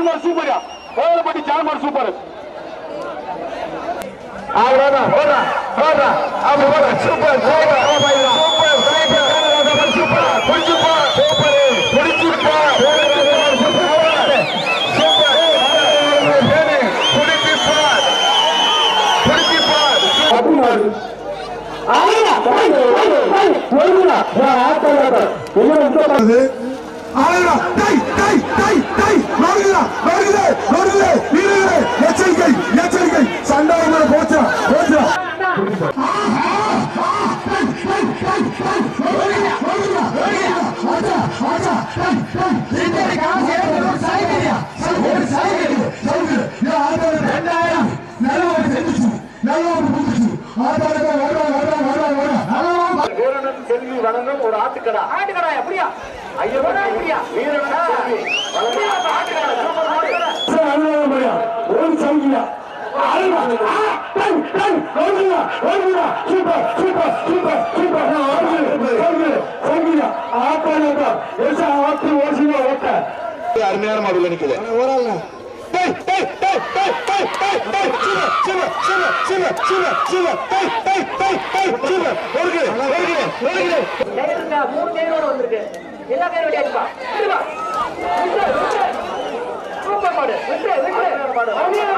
ஜான்மார் சூப்பர்யா கோயிலப்பட்டி ஜான்மார் super அவ்வளவுதான் போடா போடா அப்படி போடா சூப்பர் சூப்பர் சூப்பர் சூப்பர் புடிச்சுப்பா சூப்பர் புடிச்சுப்பா சூப்பர் சூப்பர் புடிச்சுப்பா புடிச்சுப்பா அப்படிமாரு ஆளுடா டை டை டை டை வருகிறா வருகிறே வருகிறே இருகிறே எச்சரிக்கை எச்சரிக்கை சண்டாளமான போச்சா போச்சா. செல்வி வழங்கும் ஒரு ஆட்டுக்கடா ஆட்டுக்கடா அப்படியா ஐயோ அப்படியா வீரனுக்கு செல்வி வழங்கும் ஆட்டுக்கடா சூப்பர் ஆட்டுக்கடா ஒரு சங்கியா அருமையான மாடுல நிக்குது கயிறுங்க, மூணு கயிறோட வந்திருக்கு. எல்லா கயிறு வெட்டியாச்சுப்பா விட்டுப்பா. விட்டு, விட்டு. சூப்பர் மாடு விட்டு விட்டு அருமையான மாடு. அருமையான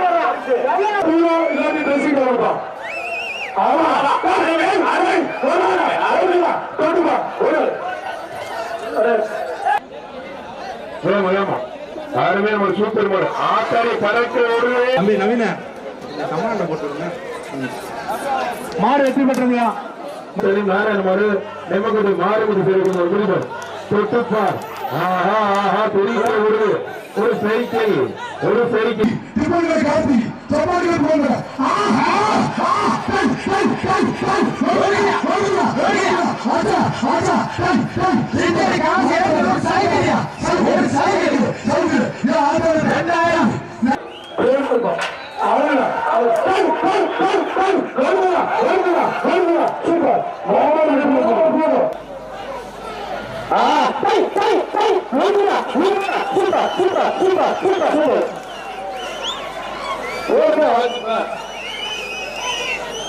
அருமையான ஒரு சூப்பர் மாடு ஆத்தாரி பறக்க ஓடுவே தம்பி நவீன. கமாண்ட போட்டுருங்க மாடு வெற்றி பெற்றதுயா நாராயண மாடு நெம்மகுடி மாறுபடி பெருகும் ஒரு முடிவர் தொட்டுப்பார் ஆஹா ஆஹா பெரிய ஒரு ஒரு சைக்கிள் ஒரு சைக்கிள் காப்பி சமாளிகள் போங்க ஆஹா. ஆ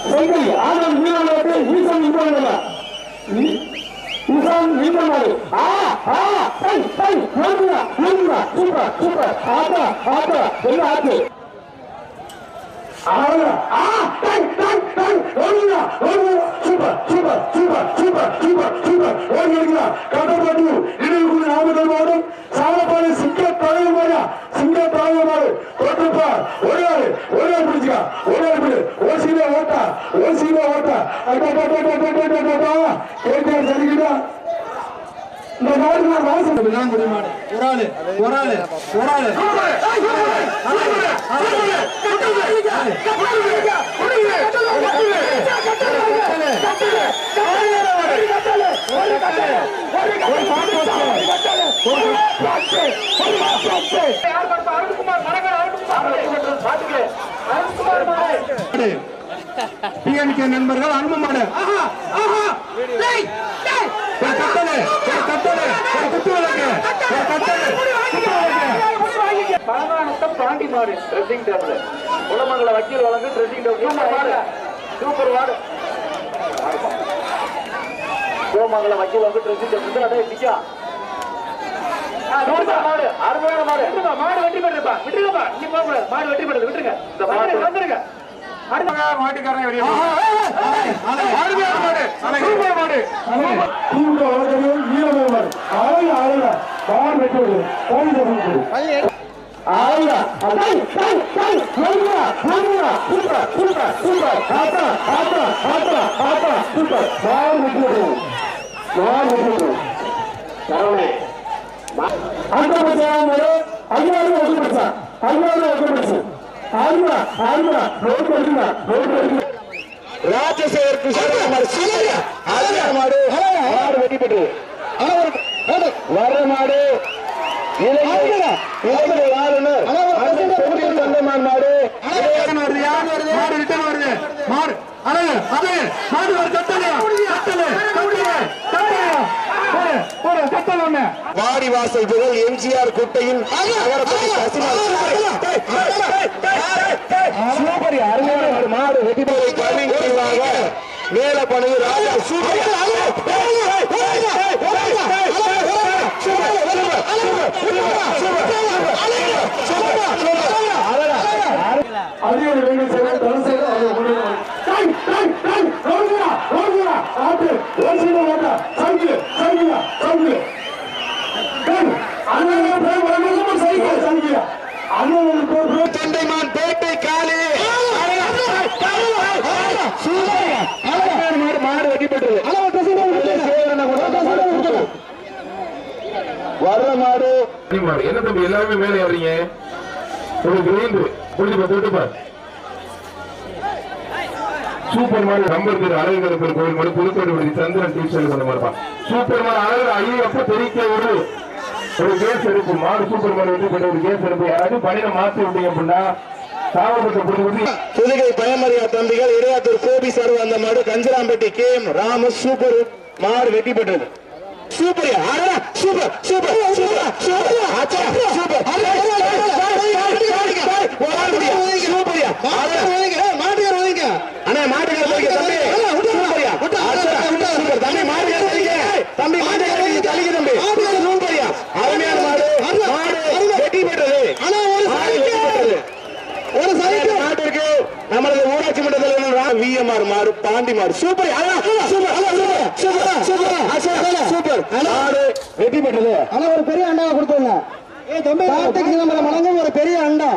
டை டை டை டை வருகிறா வருகிறா வருகிறா ஆச்சா ஆச்சா டை டை இந்த காசு ஒரு சைக்கிளியா ஒரு சைக்கிள் சைக்கிள் யா ஆதர 2000 இந்த மாடு நான் வாசம் விளாங்குடி மாடு ஒரு ஆளு ஒரு ஆளு ஒரு ஆளு யார் பார்ப்பா? அருண்குமார் மரங்கள் அருண்குமார் பாத்துக்க அருண்குமார் மாடு டிஎன்கே நண்பர்கள் அன்பு மாடு ஆஹா ஆஹா டேய் டேய் ஒரு கட்டளை ஒரு கட்டளை ஒரு குத்து விளக்கு ஒரு கட்டளை குத்து விளக்கு பழங்கானத்தம் பாண்டி மாடு. ட்ரெஸ்ஸிங் டேபிள் குளமங்கல வக்கீல் வழங்கு ட்ரெஸ்ஸிங் டேபிள் சூப்பர் மாடு. கோமங்கல வக்கீல் வந்து ட்ரெஸ்ஸிங் டேபிள் அடே சூப்பர் மாடு. அருமையான மாடு. மாடு வெற்றி பெற்றிருப்பா. விட்டுருங்கப்பா இங்க போக கூடாது மாடு வெற்றி பெற்றது விட்டுருங்க. இந்த மாடு. வந்துருங்க, மாட்டுக்காரன் வெளியே மாடு சூப்பர் மாடு. வழக்கறிஞர் வீரமோகன் அழகு அழகா பார் அழகா அடை டை டை வருகிறா வருகிறா சூப்பர் சூப்பர் சூப்பர் ஆத்தா ஆத்தா ஆத்தா ஆத்தா சூப்பர் பார் வெட்டுவது பார் வெட்டுவது சரவணே. அந்த பச்சாங்க ஐயாயிரம் ஒன்று பச்சா ஐயாயிரம் ஒன்று பச்சா ஆறுமா ஆறுமா ரோடு எடுக்குமா ரோடு எடுக்குமா ராஜசேகர் கிருஷ்ணகுமார் சூப்பர் அழகான மாடு. மாடு வெட்டி பெற்று வர்ற மாடு. இளைஞர் யாருன்னு சொந்தமான மாடு வருது யார் வருது மாடு ரிட்டர்ன் வருது மாடு அழகு அது மாடு ஒரு கட்டளை ஒண்ணு வாடி பள்ளிவாசல் புகழ் எம்ஜிஆர் குட்டையின் சூப்பர் அருமையான ஒரு மாடு பெற கவின் பிரிவாக மேலப்பனு ராஜா சூப்பர் ஆட்டு ஒரு சைடு ஓட்டா சைக்கிள் சைக்கிள் சைக்கிள் டை அண்ணன் பேர் வரணும் சைக்கிள் சைக்கிள் அண்ணன் பேர் தொண்டைமான் பேட்டை காலி மாடு வெட்டி பெற்றது வர்ற மாடு மாடு எல்லாருமே மேலே ஏறீங்க ஒரு கிரீன் புரிஞ்சு பார்த்து விட்டு சூப்பர் மாடு நம்பர் பேர் அழகர் பேர் கோயில் மாடு புதுக்கோடு விடுதி சந்திரன் டீச்சர் கொண்டு மாடுப்பா சூப்பர் மாடு அழகர் ஐயோ அப்ப தெரிவிக்க ஒரு ஒரு கேஸ் எடுப்பு மாடு சூப்பர் மாடு வந்து பெற்ற ஒரு கேஸ் எடுப்பு யாராவது பணியில மாத்தி விட்டீங்க அப்படின்னா புதுகை பயமரியா தம்பிகள் இடையாத்தூர் கோபி சர்வ அந்த மாடு Kanjarampatti K M Rama super மாடு வெற்றி பெற்றது. Super super super super super super அண்ணா மாட்டுக்கார தம்பி சூப்பர்யா ஆச்சா சூப்பர் தம்பி மாட்டுக்கார தம்பி மாட்டுக்கார தலிங்க தம்பி சூப்பர்யா அருமையான மாடு மாடு வெற்றி பெற்றது மாடு வெற்றி பெற்றது ஒரு சைக்கிள் நாட்டிற்கு நமது ஊராட்சி மன்ற தலைவர் விஎம்ஆர் மாறு பாண்டி மாறு super super super super super மாடு வெற்றி பெற்றது ஆனா ஒரு பெரிய அண்டாவை கொடுத்துருங்க கார்த்திக் சிதம்பரம் வழங்கும் ஒரு பெரிய அண்டா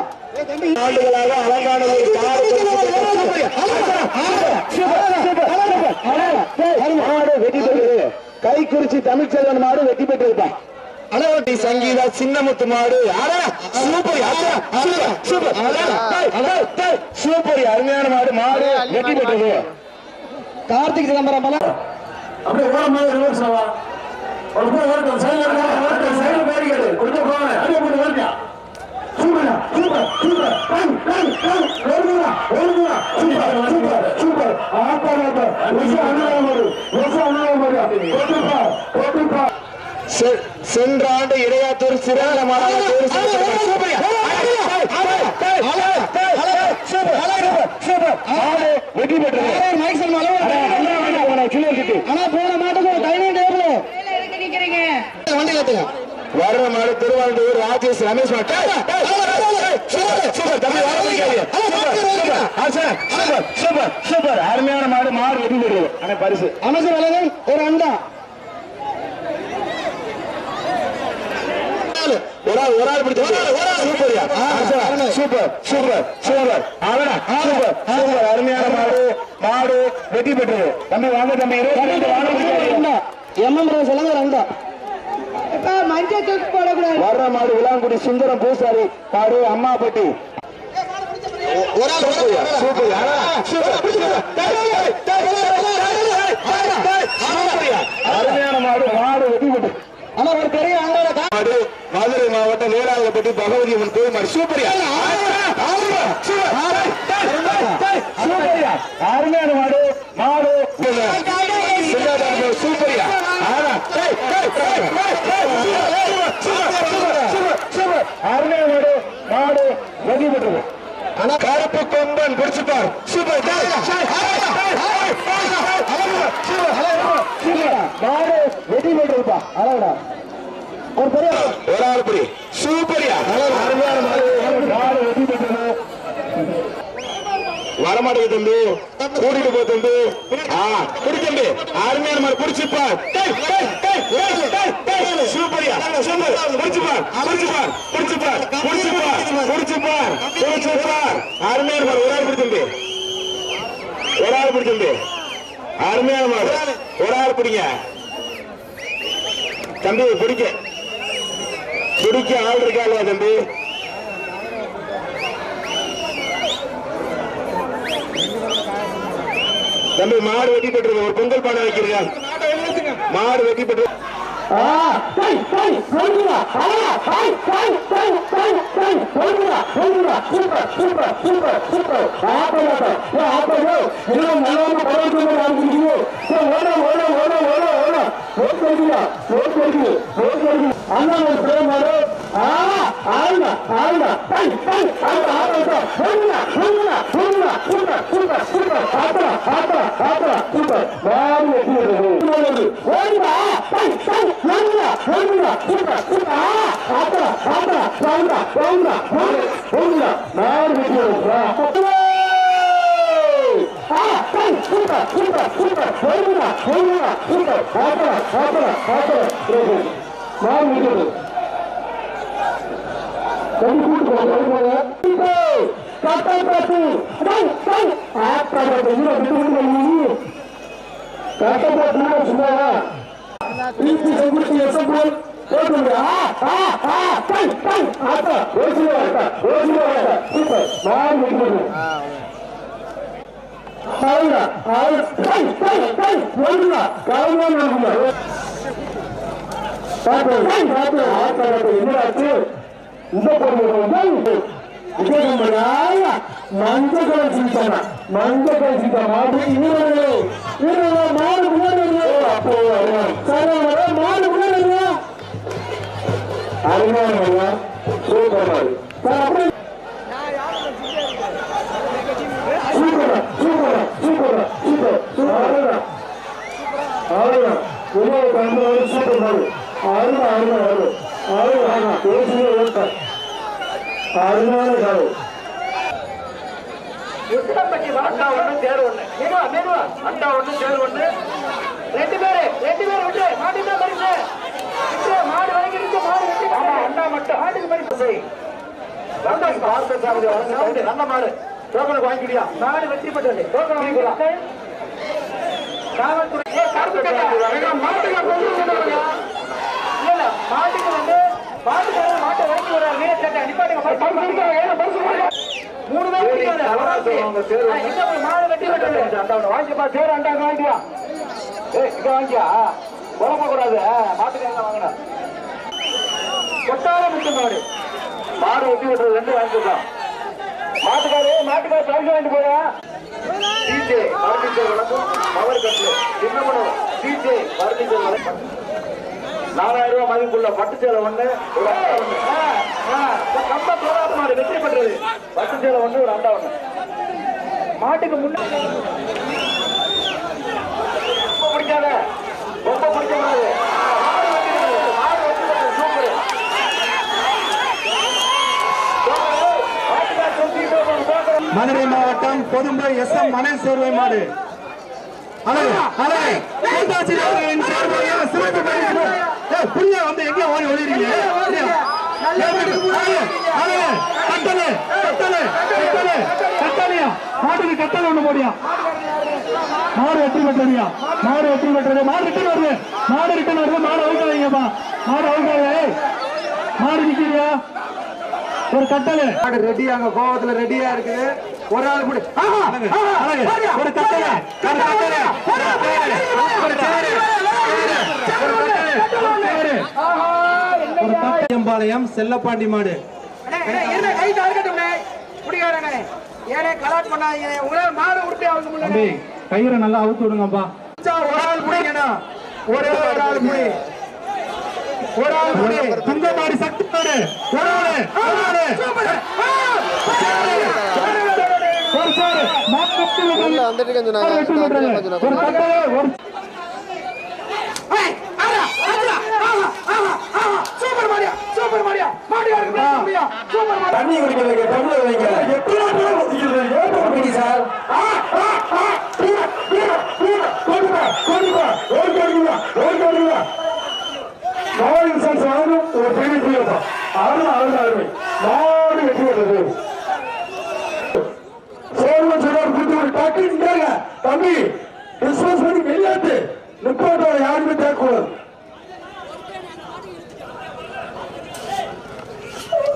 ஆண்டுகளாக அலங்கான ஒரு மாடு மாடு வெற்றி பெற்றது கைக்குறிச்சி தமிழ்ச்செல்வன் மாடு வெற்றி பெற்றிருப்பான் அனவட்டி சங்கீதா சின்னமுத்து மாடு அடா, சூப்பர் அடா, சூப்பர் சூப்பர் அடா, டேய், டேய், அருமையான மாடு மாடு வெற்றி பெற்றது கார்த்திக் சிதம்பரம் வழங்கும் அப்படியே ஓரம் போது ரிவர்ஸ் ஆவா ஒரு போய் ஓரட்டும் சைடுல ஓரட்டும் சைடுல பேரிக்காது கொடுத்து போங்க. அப்படியே போட்டு ஓரட்டியா சூப்பர் சூப்பர் சூப்பர். டன் டன் டன் ஓடுடா ஓடுடா சூப்பர் சூப்பர் சூப்பர். ஆப்பா ஆப்பா ஒசு அண்ணா மாடு ஒசு அண்ணா மாடு போட்டுப்பா போட்டுப்பா சென்ற ஆண்டு இடையாத்தூர் சிறான மாநாடு தேர்வு செய்யப்பட்ட சூப்பர்யா. சூப்பர். மாடு வெற்றி பெற்றது மைக்சல் மலை அண்ணா, அண்ணா, அண்ணா, அண்ணா, கீழே இருக்கு. ஆனா போன மாட்டுக்கு டைனிங் டேபிள் நிக்கிறீங்க வண்டி கட்டுங்க வர்ற மாடு திருவாரூர் ராஜேஷ் ரமேஷ் சூப்பர். அருமையான மாடு மாடு வெற்றி பெற்றது அண்ணா பரிசு. அமைச்சர் வழங்கும் ஒரு அண்டா. ஒரு ஆள் ஒரு ஆள் பிடிச்சு சூப்பர்யா சூப்பர் சூப்பர் சூப்பர் அவனா சூப்பர் சூப்பர். அருமையான வெற்றி பெற்றது தம்பி வாங்க தம்பி ரெண்டு எம்எம் ரோஸ் அண்டா இப்ப மஞ்சள் தூக்கு போடக்கூடாது வர்ற மாடு விளாங்குடி சுந்தரம் பூசாரி அம்மாப்பட்டி அருமையான மாடு மாடு வெற்றி பெற்றது ஆனா ஒரு பெரிய மாடு மதுரை மாவட்டம் வேளாங்கப்பட்டி பகவதி அம்மன் கோயில் மாடு சூப்பர்யா அருமையான மாடு மாடு சிந்தாதாரம் அருமையான மாடு மாடு வெற்றி பெற்றது ஆனா கருப்பு கொம்பன் பிடிச்சுப்பார் சூப்பர். மாடு ஒரு பெரிய ஒரு ஆள் புடி சூப்பரியா அருமையான மாடு மாடு வெற்றி பெற்றது வரமாட்டேங்க தம்பி. கூட்டிட்டு போ தம்பி. குடி தம்பி. அருமையான மாதிரி குடிச்சுப்பா சூப்பரியா சூப்பர் குடிச்சுப்பார் குடிச்சுப்பார் குடிச்சுப்பார் குடிச்சுப்பார் குடிச்சுப்பார் குடிச்சுப்பார் அருமையான மாதிரி ஒரு ஆள் குடி தம்பி. ஒரு ஆள் குடி தம்பி. அருமையான மாதிரி ஒரு ஆள் குடிங்க. தம்பி குடிக்க. குடிக்க ஆள் இருக்கா இல்லையா தம்பி? தம்பி மாடு வெட்டி பெற்றது ஒரு பொங்கல் பானை வைக்கிறீர்கள் மாடு வெட்டி பெற்றது அண்ணா ஒரு பிரேமாடு ஆ ஆளுங்க ஆளுங்க டை டை ஆளுங்க ஆளுங்க சொல்லுங்க சொல்லுங்க சொல்லுங்க சூப்பர் சூப்பர் சூப்பர் ஆத்தரா ஆத்தரா ஆத்தரா சூப்பர் மாறு வெற்றி வருது ஓடுங்க டை டை சொல்லுங்க சொல்லுங்க சூப்பர் சூப்பர் ஆ ஆத்தரா ஆத்தரா சொல்லுங்க சொல்லுங்க சொல்லுங்க மாறு வெற்றி வருது ஆ டை சூப்பர் சூப்பர் சூப்பர் சொல்லுங்க சொல்லுங்க சூப்பர் ஆத்தரா ஆத்தரா ஆத்தரா மாறு வெற்றி வருது கண்டு கூட்டு போங்க கண்டு போங்க கட்டாய் பாத்து டேய் டேய் ஆத்தா பாத்து நீ விட்டு விட்டு நீ கட்டாய் பாத்து நீ சும்மாவா பீச்சி செங்குட்டி எசம்போல் போடுங்க ஆ ஆ ஆ டேய் டேய் ஆத்தா ஓசில ஆத்தா ஓசில ஆத்தா சூப்பர் நான் விட்டு ஆளுங்க ஆளு டேய் டேய் டேய் ஓடுங்க காலமா நடக்குங்க பாத்து டேய் பாத்து ஆத்தா பாத்து என்ன ஆச்சு இந்த பொண்ணு விஜயகுமாரா மஞ்ச கலர் சீட்டானா மஞ்ச கலர் சீட்டா மாடு வீரர்களே வீரர்களே மாடு முன்னாடி அப்போ சரி மாடு முன்னாடி அருமையான சூப்பர் மாடு சார் அப்படியே super super super super super. Super அருமை அருமை அருமை அருமையான காலம் உத்தரப்பட்டி அண்டா ஒண்ணு தேர் ஒண்ணு மெதுவா மெதுவா அண்டா ஒண்ணு தேர் ஒண்ணு ரெண்டு பேரு ரெண்டு பேரு விட்டு மாடு தான் பரிசு மாடு வரைக்கும் இருக்கு மாடு வெட்டி ஆமா அண்டா மட்டும் மாட்டுக்கு பரிசு செய் வந்தா பார்த்த சாமி வளர்ந்து நல்ல மாடு டோக்கனுக்கு வாங்கிக்கிறியா மாடு வெற்றி பெற்றது டோக்கன் வாங்கிக்கலாம் காவல்துறை மாட்டுக்கு கொண்டு மாட்டுக்கு வந்து மாட்டுக்காரர் மாட்டை வாங்கி வர்றாரு வீர சட்டை நிப்பாட்டுங்க. மூணு பேர் பிடிக்காது. மாடு வெட்டி வெட்டுறது? வாங்கிப்பா, சேரு அண்டாவை வாங்கிக்கியா. ஏய், இங்க வாங்கிக்கியா. குழப்ப கூடாது. மாட்டுக்காரங்க வாங்கணும். கொட்டார முட்டு மாடு மாடு வெட்டி விட்டுறது ரெண்டு வாங்கிக்கலாம் மாட்டுக்காரு மாட்டுக்காரு பரிசு வாங்கிட்டு போயா டிஜே பர்னிச்சர் வழங்கும் பவர் கட்டு சின்னமனு டிஜே பர்னிச்சர் வழங்கும் நாலாயிரம் ரூபாய் மதிப்புள்ள பட்டு சேலை ஒண்ணு ஒரு அண்டா ஒண்ணு கம்ப வெற்றி பெற்றது பட்டு சேலை ஒண்ணு ஒரு அண்டா ஒண்ணு மாட்டுக்கு முன்னாடி ரொம்ப பிடிக்காத ரொம்ப பிடிக்க கூடாது மதுரை மாவட்டம் பொதும்பை எஸ் எம் மனை சேர்வை மாடு அழகு அழகு கூட்டாட்சி அவர்களின் சார்பாக சிறப்பு பரிசு புரியா வந்து எங்க ஓடி ஓடிறீங்க? மாட்டுக்கு கட்டளை ஒண்ணு போடியா மாடு வெற்றி பெற்றதுயா மாடு வெற்றி பெற்றது மாடு ரிட்டன் வருது. மாடு ரிட்டன் வருது மாடு அவுக்காதீங்கப்பா மாடு அவுக்காத மாடு நிக்கிறியா? ஒரு கட்டளை. மாடு ரெடியாங்க கோவத்துல ரெடியா இருக்குது. ஒரு ஆள் கூட. ஒரு கட்டளை. ஒரு கட்டளை. ஒரு கட்டளை, கட்டளையம்பாளையம் செல்லப்பாண்டி மாடு. கயிறை நல்லா அவுத்து விடுங்கப்பா. ஒரு ஆள் முடிங்கண்ணா ஒரே ஒரு ஆள் முடி ஒரு ஆள் முடி துங்க மாடு சக்தி மாடு. ஒரு ஆளு, ஒரு ஆளு. ஒரு சேரு மாடு. வெற்றி பெற்றது. மாடு. வெற்றி பெற்றது. ஒரு ஒரு சூப்பர் மாடியா சூப்பர் மாடியா மாடியா சூப்பர் மாடியா தண்ணி குடிக்க வைக்க தமிழ் வைங்க எப்படி ஏற்படுத்தி சார்? ஆ, ஆ, ஆ, கீழே, கீழே, கீழே, கொண்டு வா, கொண்டு வா, ரோல் கொண்டு வா, ரோல் கொண்டு வா. நாலு இன்சூரன்ஸ் வாங்கணும் ஒரு பெரிய பிள்ளைப்பா அருமை அருமை அருமை. நாடு வெற்றி வருது சோழன் சொல்றாரு கொடுத்து ஒரு டக்கு நிற்காங்க தம்பி டிஸ்போஸ் பண்ணி வெளியாட்டு நிப்பாட்டோட யாருமே கேட்கக்கூடாது அழகா டை டை டை டை மரியா மரியா வீரர்களே வச்சிருக்கே ஆத்தாடு மார் விக்கிறது இன்னொரு குட்டியால உள்ள வாப்பா இன்னொரு குட்டியால வீட்டுக்கு போய் மதுரை விடப்போல் ஆ டை டை ஆத்தாடு என்ன வெட்டி விட்டு போகணும் பிரசிடென்ட் பிரசிடென்ட் கவுண்டர்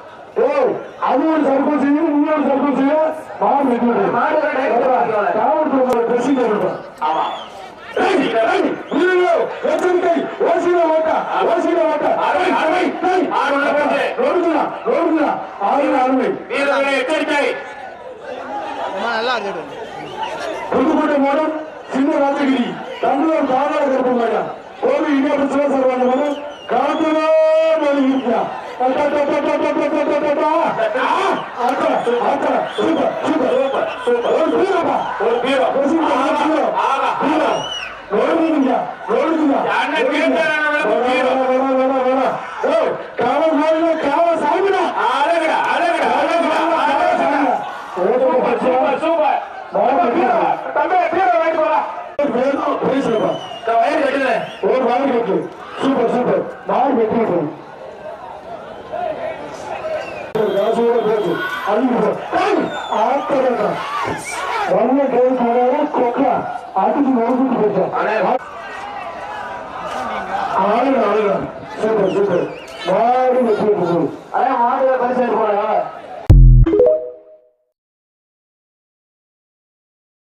அது ஒரு செய்யும் இன்னொரு செய்யும் மாடு வெட்டி. காவல்துறை ட்ரெஸ்ஸிங் இருக்கும் ஆமா. எச்சரிக்கை. ஓசியில ஓட்டா ஓசியில ஓட்டா. அருமை, அருமை. போச்சு. ரோடுங்களா ரோடுங்களா ஆறு அருமை வீரர்களை எச்சரிக்கை. புதுக்கோட்டை மாவட்டம் சின்ன ராஜகிரி. தமிழர் பாதாள கருப்பு மாயா கோவில் இந்தியா சிவசர்வான மனம் காலத்திலே மொழி இருக்கியா ஒரு பீரப்பா ஒரு பீரோ ஆகா அண்ணன் கேட்டாரா அழகுடா அழகுடா அழகுடா அழகுடா சூப்பர் சூப்பர். சூப்பர் தம்பி பீரோ வாங்கிட்டு போடா இந்த வயிறு கட்டுது சூப்பர் சூப்பர் நாய் வெற்றி காசோட பேசு அழிவு ஆத்தரா ஒன்ன கேஸ் வராது கொக்கா அதுக்கு நோக்கிட்டு போச்சா ஆளுங்க ஆளுங்க. Super super. மாடு வெற்றி அதான் பரிசு போடா